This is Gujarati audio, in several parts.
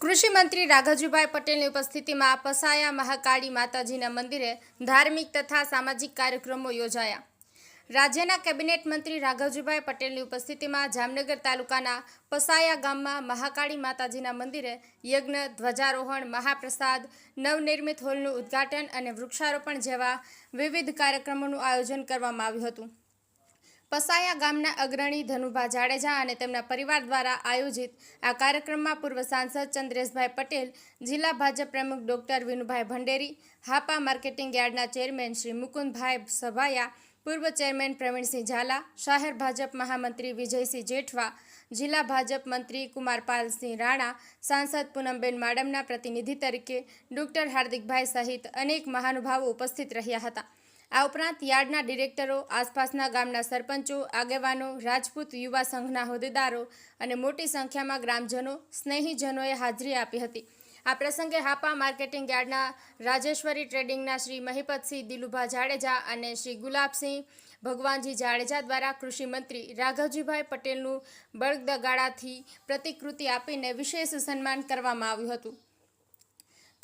કૃષિ મંત્રી રાઘવજીભાઈ પટેલની ઉપસ્થિતિમાં પસાયા મહાકાળી માતાજીના મંદિરે ધાર્મિક તથા સામાજિક કાર્યક્રમો યોજાયા. રાજ્યના કેબિનેટ મંત્રી રાઘવજીભાઈ પટેલની ઉપસ્થિતિમાં જામનગર તાલુકાના પસાયા ગામમાં મહાકાળી માતાજીના મંદિરે યજ્ઞ, ધ્વજારોહણ, મહાપ્રસાદ, નવનિર્મિત હોલનું ઉદ્ઘાટન અને વૃક્ષારોપણ જેવા વિવિધ કાર્યક્રમોનું આયોજન કરવામાં આવ્યું હતું. પસાયા ગામના અગ્રણી ધનુભા જાડેજા અને તેમના પરિવાર દ્વારા આયોજિત આ કાર્યક્રમમાં પૂર્વ સાંસદ ચંદ્રેશભાઈ પટેલ, જિલ્લા ભાજપ પ્રમુખ ડોક્ટર વિનુભાઈ ભંડેરી, હાપા માર્કેટિંગ યાર્ડના ચેરમેન શ્રી મુકુંદભાઈ સભાયા, પૂર્વ ચેરમેન પ્રવીણસિંહ ઝાલા, શહેર ભાજપ મહામંત્રી વિજયસિંહ જેઠવા, જિલ્લા ભાજપ મંત્રી કુમારપાલસિંહ રાણા, સાંસદ પૂનમબેન માડમના પ્રતિનિધિ તરીકે ડોક્ટર હાર્દિકભાઈ સહિત અનેક મહાનુભાવો ઉપસ્થિત રહ્યા હતા. આ ઉપરાંત યાર્ડના ડિરેક્ટરો, આસપાસના ગામના સરપંચો, આગેવાનો, રાજપૂત યુવા સંઘના હોદ્દેદારો અને મોટી સંખ્યામાં ગ્રામજનો, સ્નેહીજનોએ હાજરી આપી હતી. આ પ્રસંગે હાપા માર્કેટિંગ યાર્ડના રાજેશ્વરી ટ્રેડિંગના શ્રી મહિપતસિંહ દિલુભા જાડેજા અને શ્રી ગુલાબસિંહ ભગવાનજી જાડેજા દ્વારા કૃષિ મંત્રી રાઘવજીભાઈ પટેલનું બળદગાળાથી પ્રતિકૃતિ આપીને વિશેષ સન્માન કરવામાં આવ્યું હતું.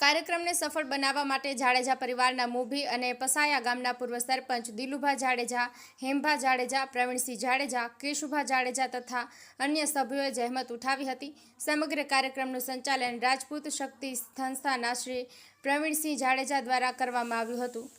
કાર્યક્રમને સફળ બનાવવા માટે જાડેજા પરિવારના મોભી અને પસાયા ગામના પૂર્વ સરપંચ દિલુભા જાડેજા, હેમભા જાડેજા, પ્રવીણસિંહ જાડેજા, કેશુભા જાડેજા તથા અન્ય સભ્યોએ જહેમત ઉઠાવી હતી. સમગ્ર કાર્યક્રમનું સંચાલન રાજપૂત શક્તિ સંસ્થાના શ્રી પ્રવીણસિંહ જાડેજા દ્વારા કરવામાં આવ્યું હતું.